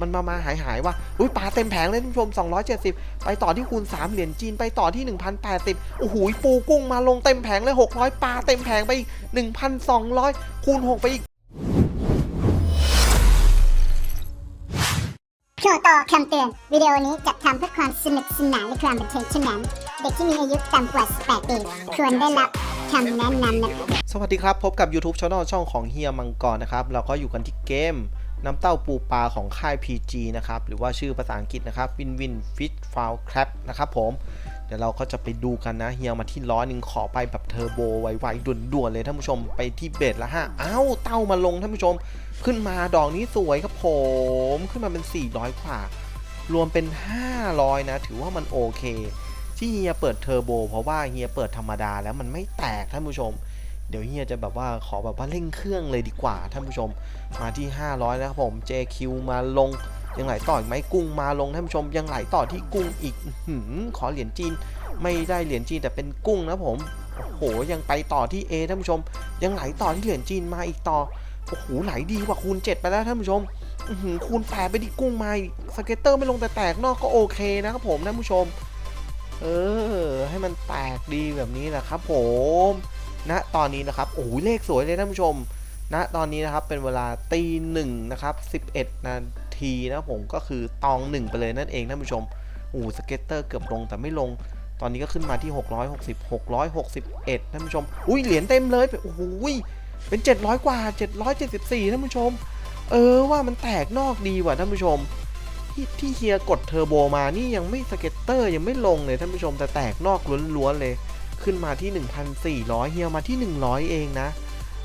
มันมามาหายหายว่ะอุ้ยปลาเต็มแผงเลยท่านผู้ชม 270 ไปต่อที่คูณ 3 เหรียญจีนไปต่อที่ 1,080 โอ้โหปูกุ้งมาลงเต็มแผงเลย 600 ปลาเต็มแผงไปอีก 1,200 คูณ 6 ไปอีกโปรต่อคำเตือน วิดีโอนี้จัดทำเพื่อความสนุกสนานและความบันเทิงเท่านั้นเด็กที่มีอายุต่ำกว่า 18 ปีควรได้รับคำแนะนำนะครับสวัสดีครับ พบกับ YouTube Channel ช่องของเฮียมังกรนะครับ เราก็อยู่กันที่เกม น้ำเต้าปูปลาของค่าย PG นะครับ หรือว่าชื่อภาษาอังกฤษนะครับ Win Win Fish Foul Crab นะครับผม เดี๋ยวเราก็จะไปดูกันนะ เฮียมาที่ล้อหนึ่งขอไปแบบเทอร์โบไวๆด่วนๆเลยท่านผู้ชม ไปที่เบสละฮะอ้าวเต้ามาลงท่านผู้ชม ขึ้นมาดอกนี้สวยครับผม ขึ้นมาเป็น 400 กว่า รวมเป็น 500 นะ ถือว่ามันโอเค ที่เฮียเปิดเทอร์โบเพราะว่าเฮียเปิดธรรมดาแล้วมันไม่แตกท่านผู้ชม เดี๋ยวเฮียจะแบบว่าขอแบบว่าเร่งเครื่องเลยดีกว่าท่านผู้ชม มาที่ 500นะครับผม JQ มาลงยังไหลต่ออีกไหมกุ้งมาลงท่านผู้ชมยังไหลต่อที่กุ้งอีกอื้อหือขอเหรียญจีน ไม่ได้เหรียญจีนแต่เป็นกุ้งนะผมโอ้โหยังไปต่อที่ A ท่านผู้ชม ยังไหลต่อที่เหรียญจีนมาอีกต่อโอ้โหไหลดีกว่าคูณ 7 ไปแล้วท่านผู้ชมคูณ8ไปดิกุ้งมาสเก็ตเตอร์ไม่ลงแต่แตกนอกก็โอเคนะครับผมท่านผู้ชม เออ ให้มันแตกดีแบบนี้นะครับผม ณนะตอนนี้นะครับโอ้ยเลขสวยเลยท่านผู้ชมณนะตอนนี้นะครับเป็นเวลาตีหนึ่งนะครับ 11 นาทีนะผมก็คือตองหนึ่งไปเลยนั่นเองท่านผู้ชมโอ้สเก็ตเตอร์เกือบลงแต่ไม่ลง ตอนนี้ก็ขึ้นมาที่ 660 661ท่านผู้ชม อุ้ยเหรียญเต็มเลยโอ้โหยเป็น 700 กว่า 774ท่านผู้ชม เออว่ามันแตกนอกดีว่ะท่านผู้ชม ที่ที่เฮียกดเทอร์โบมานี่ยังไม่สเก็ตเตอร์ยังไม่ลงเลยท่านผู้ชมแต่แตกนอกล้วนๆเลย ขึ้นมาที่ 1,400 เฮียมาที่ 100 เองนะ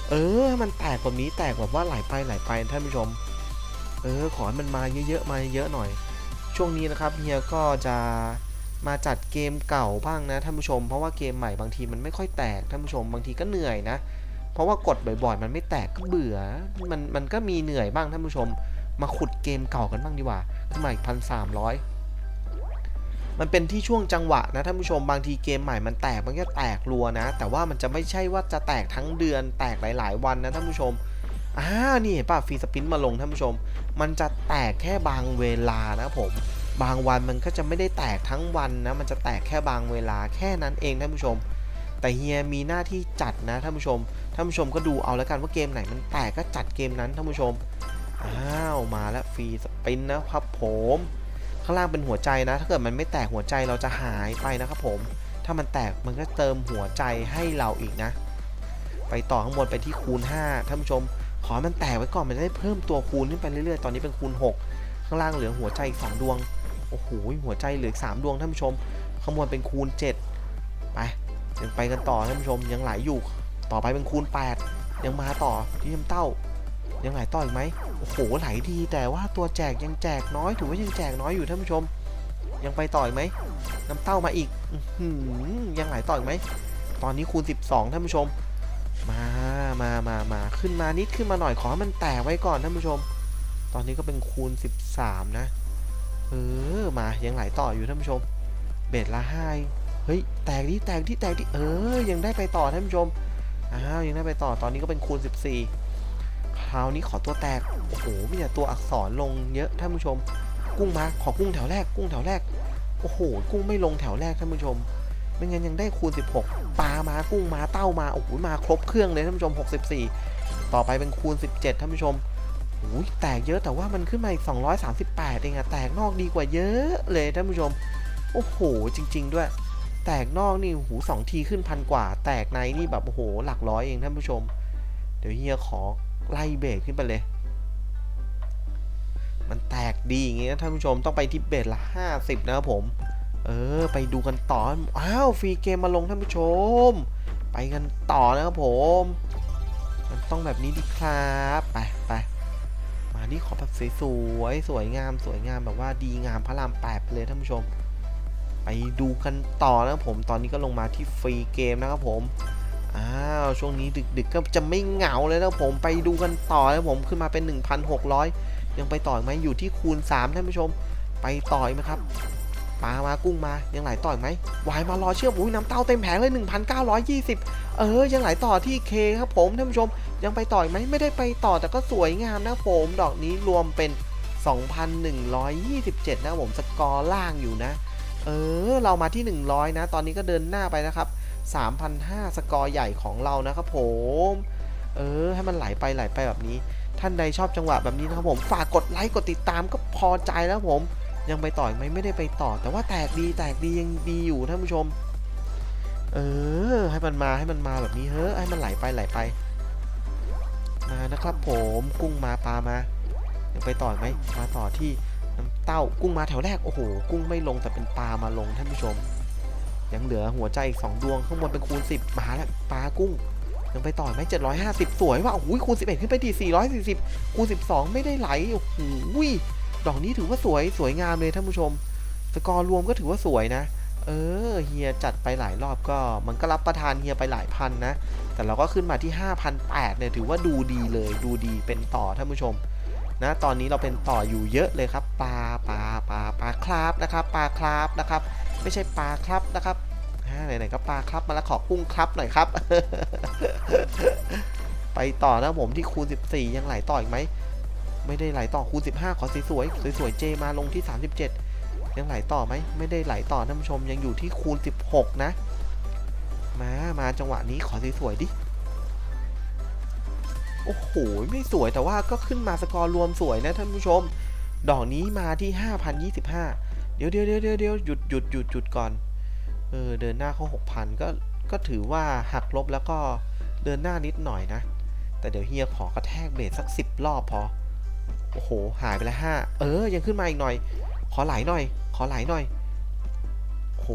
เออ มันแตกแบบนี้แตกแบบว่าไหลไปไหลไปท่านผู้ชม เออ ขอให้มันมาเยอะๆ มาเยอะหน่อย ช่วงนี้นะครับเฮียก็จะมาจัดเกมเก่าบ้างนะท่านผู้ชม เพราะว่าเกมใหม่บางทีมันไม่ค่อยแตกท่านผู้ชม บางทีก็เหนื่อยนะ เพราะว่ากดบ่อยๆ มันไม่แตกก็เบื่อ มันมันก็มีเหนื่อยบ้างท่านผู้ชม มาขุดเกมเก่ากันบ้างดีกว่า ขึ้นมาอีกพันสามร้อย มันเป็นที่ช่วงจังหวะนะท่านผู้ชมบางทีเกมใหม่มันแตกมันก็แตกรัวนะ แต่ว่ามันจะไม่ใช่ว่าจะแตกทั้งเดือนแตกหลาย ๆ วันนะท่านผู้ชมอ่านี่ป่ะฟรีสปินมาลงท่านผู้ชม มันจะแตกแค่บางเวลานะผม บางวันมันก็จะไม่ได้แตกทั้งวันนะมันจะแตกแค่บางเวลาแค่นั้นเองท่านผู้ชม แต่เฮียมีหน้าที่จัดนะท่านผู้ชมท่านผู้ชมก็ดูเอาแล้วกันว่าเกมไหนมันแตกก็จัดเกมนั้นท่านผู้ชมอ้าวมาแล้วฟรีสปินนะครับผม ข้างล่างเป็นหัวใจนะ ถ้าเกิดมันไม่แตกหัวใจเราจะหายไปนะครับผม ถ้ามันแตกมันก็เติมหัวใจให้เราอีกนะ ไปต่อข้างบนไปที่คูณ 5 ท่านผู้ชม ขอมันแตกไว้ก่อนมันจะได้เพิ่มตัวคูณขึ้นไปเรื่อยๆ ตอนนี้เป็นคูณ 6 ข้างล่างเหลือหัวใจอีก2ดวง โอ้โห หัวใจเหลืออีก3ดวงท่านผู้ชม ข้างบนเป็นคูณ 7 ไป ยังไปกันต่อท่านผู้ชม ยังไหลอยู่ ต่อไปเป็นคูณ 8 ยังมาต่อที่น้ำเต้า ยังไหลต่ออีกไหมโอ้โหไหลดีแต่ว่าตัวแจกยังแจกน้อยถือว่ายังแจกน้อยอยู่ท่านผู้ชม ยังไปต่ออีกไหมน้ำเต้ามาอีกอยังไหลต่ออีกไหมตอนนี้คูณ 12ท่านผู้ชม มามามามาขึ้นมานิดขึ้นมาหน่อยขอให้มันแตกไว้ก่อนท่านผู้ชม ตอนนี้ก็เป็นคูณ 13 นะเออมายังไหลต่ออยู่ท่านผู้ชม เบ็ดละห้าเฮ้ยแตกดิแตกดิแตกดิเออยังได้ไปต่อท่านผู้ชมอ้าวยังได้ไปต่อตอนนี้ก็เป็นคูณ 14ค ราวนี้ขอตัวแตก โอ้โห มีแต่ตัวอักษรลงเยอะท่านผู้ชม กุ้งมา ขอกุ้งแถวแรก กุ้งแถวแรก โอ้โห กุ้งไม่ลงแถวแรกท่านผู้ชม ไม่งั้นยังได้คูณ 16 ปลามา กุ้งมา เต้ามา โอ้โห มาครบเครื่องเลยท่านผู้ชม 64 ต่อไปเป็นคูณ 17ท่านผู้ชมโอ้ยแตกเยอะแต่ว่ามันขึ้นมาอีก 238 เองอะแตกนอกดีกว่าเยอะเลยท่านผู้ชม โอ้โห จริง ๆ ด้วย แตกนอกนี่หูสองทีขึ้นพันกว่า แตกในนี่แบบโอ้โห หลักร้อยเองท่านผู้ชม เดี๋ยวเฮียขอ ไล่เบรกขึ้นไปเลย มันแตกดีอย่างงี้นะท่านผู้ชมต้องไปที่เบสละ 50 นะครับผม เออ ไปดูกันต่อ อ้าวฟรีเกมมาลงท่านผู้ชม ไปกันต่อนะครับผม มันต้องแบบนี้ดีครับ ไปไปมานี่ขอแบบสวยๆสวยงามสวยงามแบบว่าดีงามพระรามแปดเลยท่านผู้ชม ไปดูกันต่อนะครับผม ตอนนี้ก็ลงมาที่ฟรีเกมนะครับผม อ้าวช่วงนี้ดึกๆก็จะไม่เหงาเลยนะครับผมไปดูกันต่อนะครับผมขึ้นมาเป็น 1,600 ยังไปต่ออีกไหมอยู่ที่คูณ3ท่านผู้ชม ไปต่ออีกไหมครับปลามากุ้งมายังไหลต่ออีกไหมวายมารอเชื่อมอุ้ยน้ำเต้าเต็มแผงเลย 1,920 เออยังไหลต่อที่เคครับผมท่านผู้ชม ยังไปต่ออีกไหมไม่ได้ไปต่อแต่ก็สวยงามนะผมดอกนี้รวมเป็น 2,127 นะผมสกอร์ล่างอยู่นะ เออ เรามาที่ 100 นะ ตอนนี้ก็เดินหน้าไปนะครับ 3,500 สกอร์ใหญ่ของเรานะครับผม เออ ให้มันไหลไปไหลไปแบบนี้ ท่านใดชอบจังหวะแบบนี้นะครับผม ฝากกดไลค์กดติดตามก็พอใจแล้วผม ยังไปต่ออีกไหมไม่ได้ไปต่อ แต่ว่าแตกดีแตกดียังดีอยู่ท่านผู้ชม เออ ให้มันมาให้มันมาแบบนี้เฮ้ยให้มันไหลไปไหลไป มานะครับผมกุ้งมาปลามายังไปต่ออีกไหมมาต่อที่น้ำเต้ากุ้งมาแถวแรกโอ้โหกุ้งไม่ลงแต่เป็นปลามาลงท่านผู้ชม ยังเหลือหัวใจอีก2ดวงข้างบนเป็นคูณ10มาแล้วปลากุ้ง ยังไปต่ออีกไหม750สวยว่ะโอ้โหคูณ11ขึ้นไปดี440คูณ12ไม่ได้ไหลโอ้โหดอกนี้ถือว่าสวยสวยงามเลยท่านผู้ชม สกอร์รวมก็ถือว่าสวยนะ เออเฮียจัดไปหลายรอบก็ มันก็รับประทานเฮียไปหลายพันนะ แต่เราก็ขึ้นมาที่5,800เนี่ยถือว่าดูดีเลยดูดีเป็นต่อท่านผู้ชมนะตอนนี้เราเป็นต่ออยู่เยอะเลยครับ ปลาปลาปลาปลาคราฟนะครับปลาคราฟนะครับ ไม่ใช่ปลาครับนะครับไหนๆก็ปลาครับมาแล้วขอกุ้งครับหน่อยครับ ไปต่อนะผมที่คูณ 14 ยังไหลต่ออีกไหมไม่ได้ไหลต่อคูณ 15 ขอสวยๆสวยๆเจมาลงที่ 37 ยังไหลต่อไหมไม่ได้ไหลต่อท่านผู้ชมยังอยู่ที่คูณ 16 นะ มามาจังหวะนี้ขอสวยๆดิโอ้โหไม่สวยแต่ว่าก็ขึ้นมาสกอร์รวมสวยนะท่านผู้ชม ดอกนี้มาที่ 5,025 เดี๋ยวเดี๋ยวเดี๋ยวเดี๋ยวหยุดหยุดหยุดหยุดก่อน เออเดินหน้าเข้า6,000ก็ก็ถือว่าหักลบแล้วก็เดินหน้านิดหน่อยนะ แต่เดี๋ยวเฮียขอกระแทกเบรสักสิบรอบพอ โอ้โห หายไปแล้วห้าเออ ยังขึ้นมาอีกหน่อย ขอไหลหน่อย ขอไหลหน่อยโอ้โห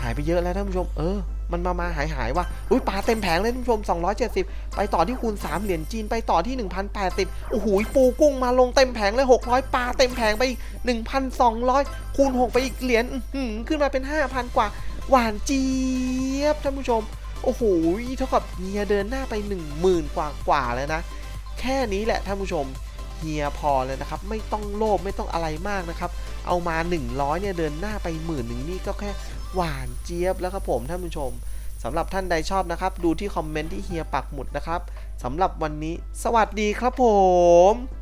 หายไปเยอะแล้วท่านผู้ชม เออ มันมามาหายหายว่ะอุ้ยปลาเต็มแผงเลยท่านผู้ชม 270 ไปต่อที่คูณ 3 เหรียญจีนไปต่อที่ 1,080 โอ้โหปูกุ้งมาลงเต็มแผงเลย 600 ปลาเต็มแผงไปอีก 1,200 คูณ 6 ไปอีกเหรียญขึ้นมาเป็น 5,000 กว่า หวานเจี๊ยบท่านผู้ชม โอ้โหเท่ากับเฮียเดินหน้าไป 10,000 กว่ากว่าแล้วนะ แค่นี้แหละท่านผู้ชมเฮียพอเลยนะครับ ไม่ต้องโลภไม่ต้องอะไรมากนะครับ เอามา 100เนี่ยเดินหน้าไปหมื่นหนึ่งนี่ก็แค่หวานเจี๊ยบแล้วครับผมท่านผู้ชมสำหรับท่านใดชอบนะครับ ดูที่คอมเมนต์ที่เฮียปักหมุดนะครับสำหรับวันนี้ สวัสดีครับผม